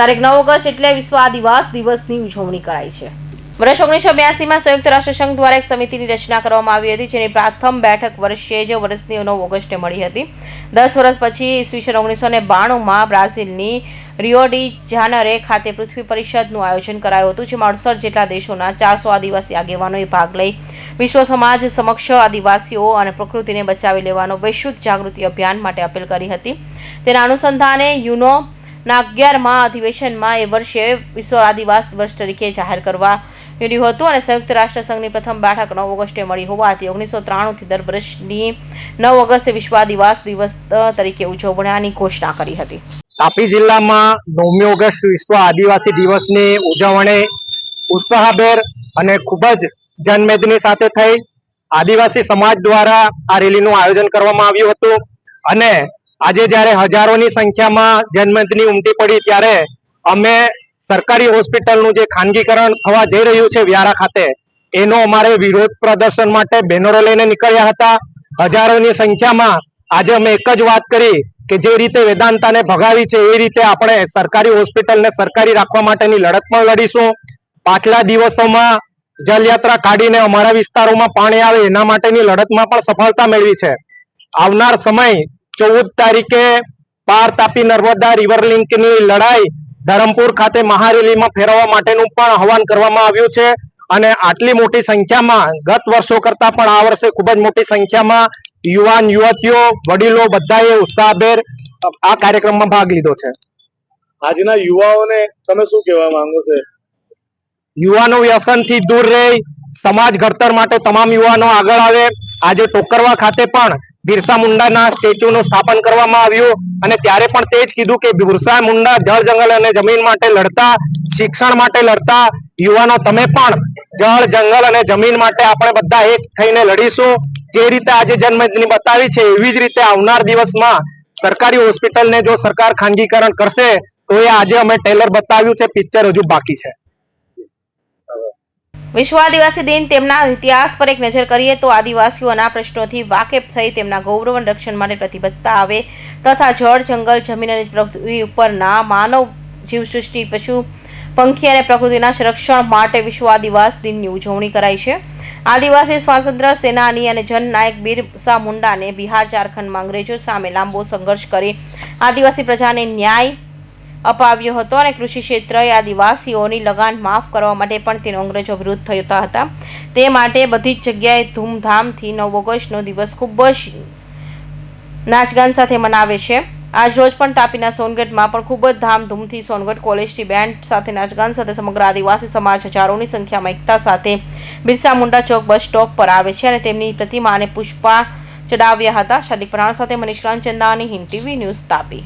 તારીખ નવ ઓગસ્ટ એટલે વિશ્વ આદિવાસ દિવસની ઉજવણી કરાઈ છે. વર્ષ ઓગણીસો બ્યાસીમાં સંયુક્ત રાષ્ટ્રસંઘ દ્વારા એક સમિતિની રચના કરવામાં આવી હતી, જેની પ્રથમ બેઠક વર્ષે જ વર્ષની નવ ઓગસ્ટે મળી હતી. દસ વર્ષ પછી ઈસવીસન ઓગણીસો ને બાણુંમાં બ્રાઝિલની રિયોડી જાનરે ખાતે પૃથ્વી પરિષદનું આયોજન કરાયું હતું, જેમાં અડસઠ જેટલા દેશોના ચારસો આદિવાસી આગેવાનોએ ભાગ લઈ વિશ્વ સમાજ સમક્ષ આદિવાસીઓ અને પ્રકૃતિને બચાવી લેવાનો વૈશ્વિક જાગૃતિ અભિયાન માટે અપીલ કરી હતી. તેના અનુસંધાને યુનો ના અગિયારમાં અધિવેશનમાં એ વર્ષે વિશ્વ આદિવાસ વર્ષ તરીકે જાહેર કરવા કર્યું હતું અને સંયુક્ત રાષ્ટ્ર સંઘની પ્રથમ બેઠક નવ ઓગસ્ટે મળી હોવાથી ઓગણીસો ત્રાણુંથી દર વર્ષની નવ ઓગસ્ટે વિશ્વ આદિવાસ દિવસ તરીકે ઉજવણાની ઘોષણા કરી હતી. તાપી જિલ્લામાં નવમી ઓગસ્ટ વિશ્વ આદિવાસી દિવસની ઉજવણી ઉત્સાહભેર અને ખૂબ જ જનમેદની સાથે થઈ. આદિવાસી સમાજ દ્વારા આ રેલીનું આયોજન કરવામાં આવ્યું હતું અને આજે જ્યારે હજારોની સંખ્યામાં જન્મતની ઉમટી પડી ત્યારે અમે સરકારી હોસ્પિટલનું જે ખાનગીકરણ થવા જઈ રહ્યું છે વ્યારા ખાતે, એનો અમારે વિરોધ પ્રદર્શન માટે બેનરો લઈને નીકળ્યા હતા. હજારોની સંખ્યામાં આજે અમે એક જ વાત કરી કે જે રીતે વેદાંતાને ભગાવી છે, એ રીતે આપણે સરકારી હોસ્પિટલને સરકારી રાખવા માટેની લડત પણ લડીશું. પાછલા દિવસોમાં જલયાત્રા કાઢીને અમારા વિસ્તારોમાં પાણી આવે એના માટેની લડતમાં પણ સફળતા મેળવી છે. આવનાર સમય ચૌદ તારીખે પાર તાપી નર્મદા રિવર લિંકની લડાઈ ધરમપુર ખાતે મહારેલીમાં ફેરવવા માટેનું પણ આહવાન કરવામાં આવ્યું છે. અને આટલી મોટી સંખ્યામાં ગત વર્ષો કરતા પણ આ વર્ષે ખૂબ જ મોટી સંખ્યામાં યુવાન યુવતીઓ વડીલો બધાએ ઉત્સાહભેર આ કાર્યક્રમમાં ભાગ લીધો છે. આજના યુવાઓને તમે શું કહેવા માંગો છો? યુવાનો વ્યસનથી દૂર રહી સમાજ ઘડતર માટે તમામ યુવાનો આગળ આવે. આજે ટોકરવા ખાતે પણ બિરસા મુંડાના સ્ટેચ્યુનું સ્થાપન કરવામાં આવ્યું અને ત્યારે પણ તે જ કીધું કે બિરસા મુંડા જળ જંગલ અને જમીન માટે લડતા, શિક્ષણ માટે લડતા, યુવાનો તમે પણ જળ જંગલ અને જમીન માટે આપણે બધા એક થઈને લડીશું. જે રીતે આજે જન્મદિની બતાવી છે, એવી જ રીતે આવનાર દિવસમાં સરકારી હોસ્પિટલને જો સરકાર ખાનગીકરણ કરશે, તો એ આજે અમે ટેલર બતાવ્યું છે, પિક્ચર હજુ બાકી છે. વિશ્વ આદિવાસી દિન તેમના ઇતિહાસ પર એક નજર કરીએ તો આદિવાસીઓના પ્રશ્નોથી વાકેફ થઈ તેમના ગૌરવ રક્ષણ માટે પ્રતિબદ્ધતા આવે તથા જળ, જંગલ, જમીન અને પૃથ્વી ઉપરના માનવ જીવસૃષ્ટિ, પશુ, પંખી અને પ્રકૃતિના સંરક્ષણ માટે વિશ્વ આદિવાસી દિનની ઉજવણી કરાઈ છે. આદિવાસી સ્વાતંત્ર્ય સેનાની અને જનનાયક બિરસા મુંડાને બિહાર, ઝારખંડમાં અંગ્રેજો સામે લાંબો સંઘર્ષ કરી આદિવાસી પ્રજાને ન્યાય અપાવ્યો હતો અને કૃષિ ક્ષેત્રે આદિવાસીઓની લગાન માફ કરવા માટે પણ તેનો અંગ્રેજો વિરુદ્ધ થતા હતા. તે માટે બધી જ જગ્યાએ ધૂમધામથી નવ ઓગસ્ટનો દિવસ ખૂબ જ નાચગાન સાથે મનાવે છે. આજ રોજ પણ તાપીના સોનગઢમાં પણ ખૂબ જ ધામધૂમથી સોનગઢ કોલેજની બેન્ડ સાથે નાચગાન સાથે સમગ્ર આદિવાસી સમાજ હજારોની સંખ્યામાં એકતા સાથે બિરસા મુંડા ચોક બસ સ્ટોપ પર આવે છે અને તેમની પ્રતિમાને પુષ્પા ચડાવ્યા હતા. શાદિક પ્રાણ સાથે મનીષ ચંદાની હિન્દ ટીવી ન્યૂઝ તાપી.